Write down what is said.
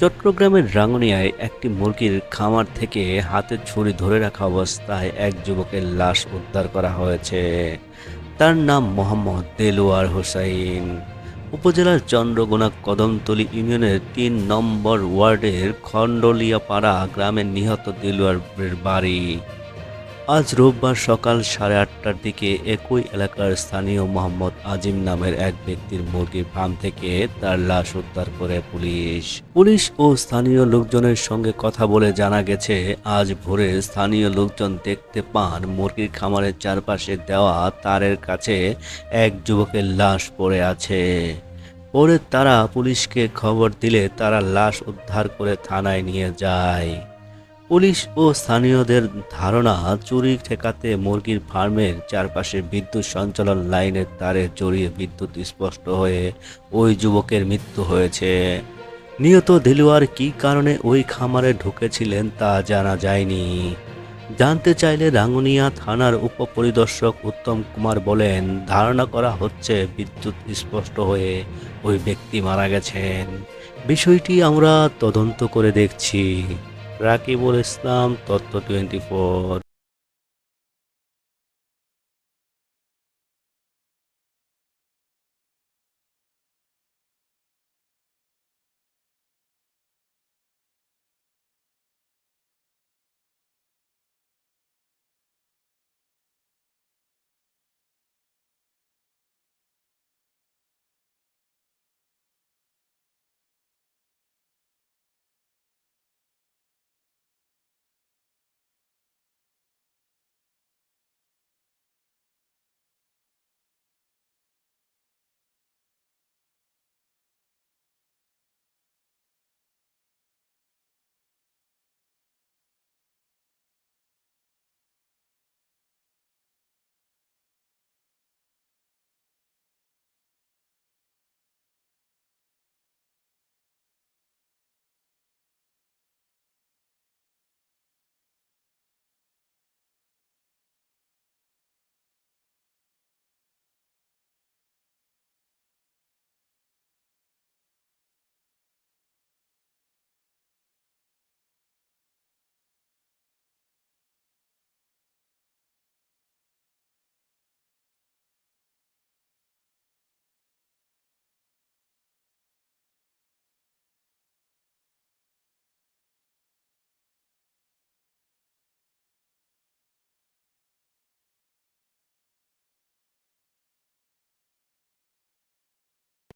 চট্টগ্রামের রাঙ্গুনিয়ায় একটি মুরগির খামার থেকে হাতে ছুরি ধরে রাখা অবস্থায় এক যুবকের লাশ উদ্ধার করা হয়েছে। তার নাম মোহাম্মদ দেলোয়ার হোসাইন। উপজেলার চন্দ্রগোনা কদমতলি ইউনিয়নের তিন নম্বর ওয়ার্ডের খণ্ডলিয়াপাড়া গ্রামের নিহত দেলোয়ারের বাড়ি। আজ রোববার সকাল সাড়ে আটটার দিকে একই এলাকার স্থানীয় মোহাম্মদ আজিম নামের এক ব্যক্তির মুরগির ফার্ম থেকে তার লাশ উদ্ধার করে পুলিশ। পুলিশ ও স্থানীয় লোকজনের সঙ্গে কথা বলে জানা গেছে, আজ ভোরে স্থানীয় লোকজন দেখতে পান মুরগির খামারের চারপাশে দেওয়া তারের কাছে এক যুবকের লাশ পড়ে আছে। পরে তারা পুলিশকে খবর দিলে তারা লাশ উদ্ধার করে থানায় নিয়ে যায়। পুলিশ ও স্থানীয়দের ধারণা, চুরি ঠেকাতে মুরগির ফার্মের চারপাশে বিদ্যুৎ সঞ্চালন লাইনের তারে জড়িয়ে বিদ্যুৎ স্পষ্ট হয়ে ওই যুবকের মৃত্যু হয়েছে। নিহত দিলুয়ার কী কারণে ওই খামারে ঢুকেছিলেন তা জানা যায়নি। জানতে চাইলে রাঙ্গুনিয়া থানার উপপরিদর্শক উত্তম কুমার বলেন, ধারণা করা হচ্ছে বিদ্যুৎ স্পষ্ট হয়ে ওই ব্যক্তি মারা গেছেন। বিষয়টি আমরা তদন্ত করে দেখছি। রাকিবুল ইসলাম তত্ত্ব টোয়েন্টি ফোর